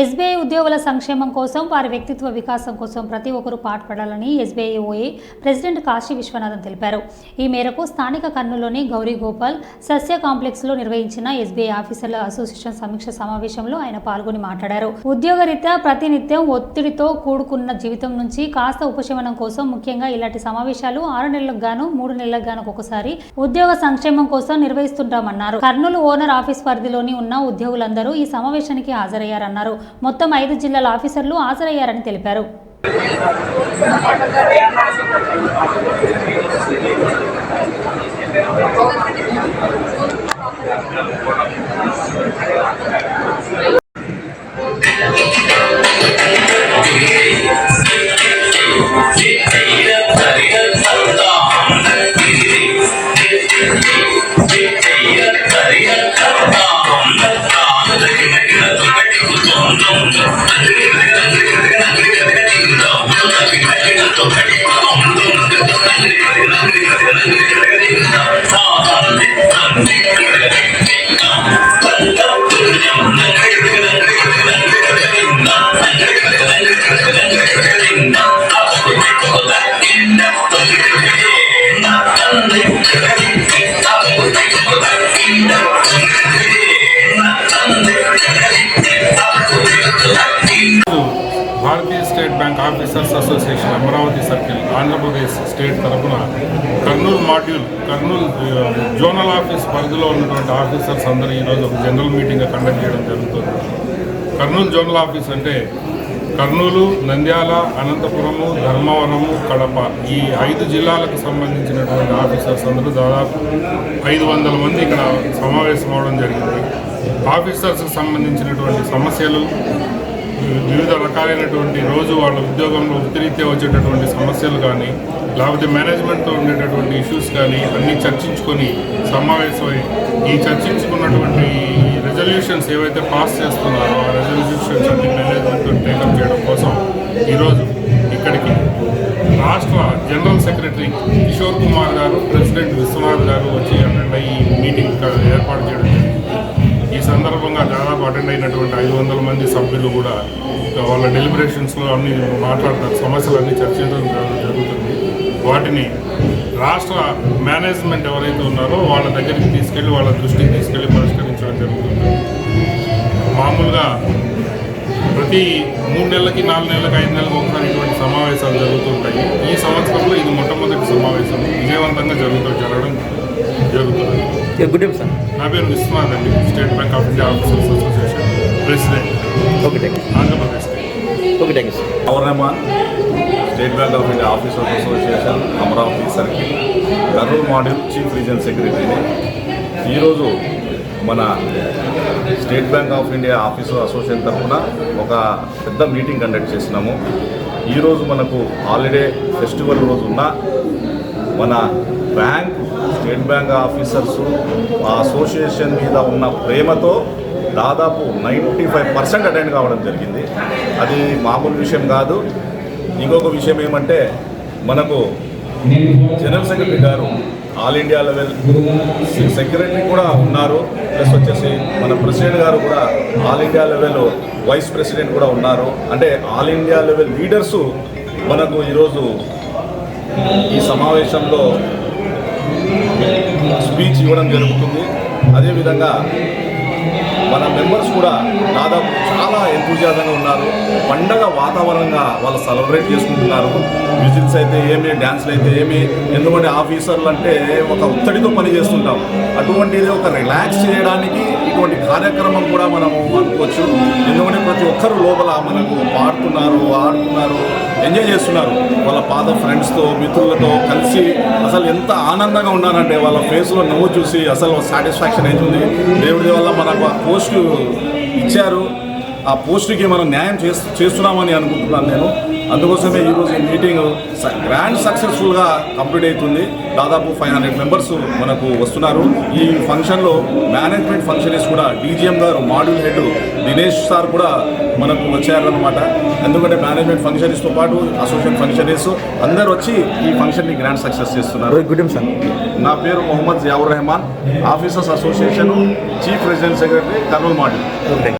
SBI ఉద్యోగుల సంక్షేమం కోసం వారి వ్యక్తిత్వ వికాసం కోసం ప్రతి ఒక్కరూ పాటుపడాలని SBI OA president Kashi Viswanathan తెలిపారు. ఈ మేరకు స్థానిక కర్నూలులోని గౌరీ గోపాల్ సస్య కాంప్లెక్స్లో నిర్వహించిన ఎస్బీఐ ఆఫీసర్ల అసోసియేషన్ సమీక్ష సమావేశంలో ఆయన పాల్గొని మాట్లాడారు. ఉద్యోగరీత్యా ప్రతినిత్యం ఒత్తిడితో కూడుకున్న జీవితం నుంచి కాస్త ఉపశమనం కోసం ముఖ్యంగా ఇలాంటి సమావేశాలు ఆరు నెలలకు గాను మూడు నెలలకు గాను ఒకసారి ఉద్యోగ సంక్షేమం కోసం నిర్వహిస్తుంటామన్నారు. కర్నూలు ఓనర్ ఆఫీస్ పరిధిలోని ఉన్న ఉద్యోగులందరూ ఈ సమావేశానికి హాజరయ్యారన్నారు. మొత్తం ఐదు జిల్లాల ఆఫీసర్లు హాజరయ్యారని తెలిపారు. Bharatiya officers association Amaravati circle Andhra Pradesh state తరఫున Kurnool module Kurnool zonal office పరిధిలో ఉన్నటువంటి ఆఫీసర్స్ అందరూ ఈరోజు ఒక జనరల్ మీటింగ్ కండక్ట్ చేయడం జరుగుతుంది. కర్నూలు జోనల్ ఆఫీస్ అంటే కర్నూలు నంద్యాల అనంతపురము ధర్మవరము కడప ఈ ఐదు జిల్లాలకు సంబంధించినటువంటి ఆఫీసర్స్ అందరూ దాదాపు ఐదు వందల మంది ఇక్కడ సమావేశం అవడం జరిగింది. ఆఫీసర్స్కి సంబంధించినటువంటి సమస్యలు వివిధ రకాలైనటువంటి రోజు వాళ్ళ ఉద్యోగంలో వృత్తిరీత్యా వచ్చేటటువంటి సమస్యలు కానీ లేకపోతే మేనేజ్మెంట్తో ఉండేటటువంటి ఇష్యూస్ కానీ అన్నీ చర్చించుకొని సమావేశమై ఈ చర్చించుకున్నటువంటి రెజల్యూషన్స్ ఏవైతే పాస్ చేస్తున్నారో ఆ రెజల్యూషన్స్ అన్ని మేనేజ్మెంట్ టేకప్ చేయడం కోసం ఈరోజు ఇక్కడికి రాష్ట్ర జనరల్ సెక్రటరీ కిషోర్ కుమార్ గారు ప్రెసిడెంట్ విశ్వనాథ్ గారు వచ్చి అయినటువంటి ఐదు వందల మంది సభ్యులు కూడా వాళ్ళ డెలిబరేషన్స్లో అన్ని మాట్లాడతారు సమస్యలన్నీ చర్చించడం జరు- జరుగుతుంది. వాటిని రాష్ట్ర మేనేజ్మెంట్ ఎవరైతే ఉన్నారో వాళ్ళ దగ్గరికి తీసుకెళ్ళి వాళ్ళ దృష్టికి తీసుకెళ్ళి పరిష్కరించడం జరుగుతుంది. మామూలుగా ప్రతి మూడు నెలలకి నాలుగు నెలలకి ఐదు నెలలకు ఒకసారి ఇటువంటి సమావేశాలు జరుగుతుంటాయి. ఈ సంవత్సరంలో ఇది మొట్టమొదటి సమావేశం. విజయవంతంగా జరుగుతూ జరగడం జరుగుతుంది. గుడ్ ఈవినింగ్ సార్ నా పేరు విశ్వనాథ్ అండి. State Bank of India officers association president. Okay thank you Andhra Pradesh. Okay thank you sir State Bank of India officers association Amaravati circle Kurnool module chief region సెక్రటరీని ఈరోజు మన State Bank of India officer association తరఫున ఒక పెద్ద meeting conduct చేసినాము ఈరోజు మనకు holiday festival రోజు ఉన్న మన బ్యాంక్ స్టేట్ బ్యాంక్ ఆఫీసర్స్ ఆ అసోసియేషన్ మీద ఉన్న ప్రేమతో దాదాపు నైంటీ ఫైవ్ పర్సెంట్ అటెండ్ కావడం జరిగింది. అది మామూలు విషయం కాదు. ఇంకొక విషయం ఏమంటే మనకు జనరల్ సెక్రటరీ గారు ఆల్ ఇండియా లెవెల్ సెక్రటరీ కూడా ఉన్నారు. ప్లస్ వచ్చేసి మన ప్రెసిడెంట్ గారు కూడా all India level vice president కూడా ఉన్నారు. అంటే ఆల్ ఇండియా లెవెల్ లీడర్సు మనకు ఈరోజు ఈ సమావేశంలో స్పీచ్ ఇవ్వడం జరుగుతుంది. అదేవిధంగా మన మెంబర్స్ కూడా దాదాపు చాలా ఎంతూజాతంగా ఉన్నారు. పండగ వాతావరణంగా వాళ్ళు సెలబ్రేట్ చేసుకుంటున్నారు. మ్యూజిక్స్ అయితే ఏమి డ్యాన్స్లు అయితే ఏమి ఎందుకంటే ఆఫీసర్లు అంటే ఒక ఒత్తిడితో పని చేస్తుంటాం అటువంటిది ఒక రిలాక్స్ చేయడానికి కార్యక్రమం కూడా మనము అనుకోవచ్చు. ఎందుకంటే ప్రతి ఒక్కరు లోపల మనకు పాడుతున్నారు ఆడుతున్నారు ఎంజాయ్ చేస్తున్నారు. వాళ్ళ పాత ఫ్రెండ్స్తో మిత్రులతో కలిసి అసలు ఎంత ఆనందంగా ఉన్నారంటే వాళ్ళ ఫేస్లో నవ్వు చూసి అసలు సాటిస్ఫాక్షన్ అవుతుంది. దేవుడి వల్ల మనకు ఆ పోస్ట్ ఇచ్చారు. ఆ పోస్ట్కి మనం న్యాయం చేస్తు చేస్తున్నామని అనుకుంటున్నాను నేను. అందుకోసమే ఈరోజు ఈ మీటింగ్ గ్రాండ్ సక్సెస్ఫుల్గా కంప్లీట్ అవుతుంది. దాదాపు ఫైవ్ హండ్రెడ్ మెంబర్స్ మనకు వస్తున్నారు. ఈ ఫంక్షన్లో మేనేజ్మెంట్ ఫంక్షనరీస్ కూడా డీజీఎం గారు మాడ్యూల్ హెడ్ దినేష్ సార్ కూడా మనకు వచ్చారనమాట ఎందుకంటే మేనేజ్మెంట్ ఫంక్షనరీస్తో పాటు అసోసియేషన్ ఫంక్షనరీస్ అందరు వచ్చి ఈ ఫంక్షన్ని గ్రాండ్ సక్సెస్ చేస్తున్నారు. Good sir. నా పేరు Mohammed Ziaur Rahman officers association chief president secretary Kurnool module. Okay.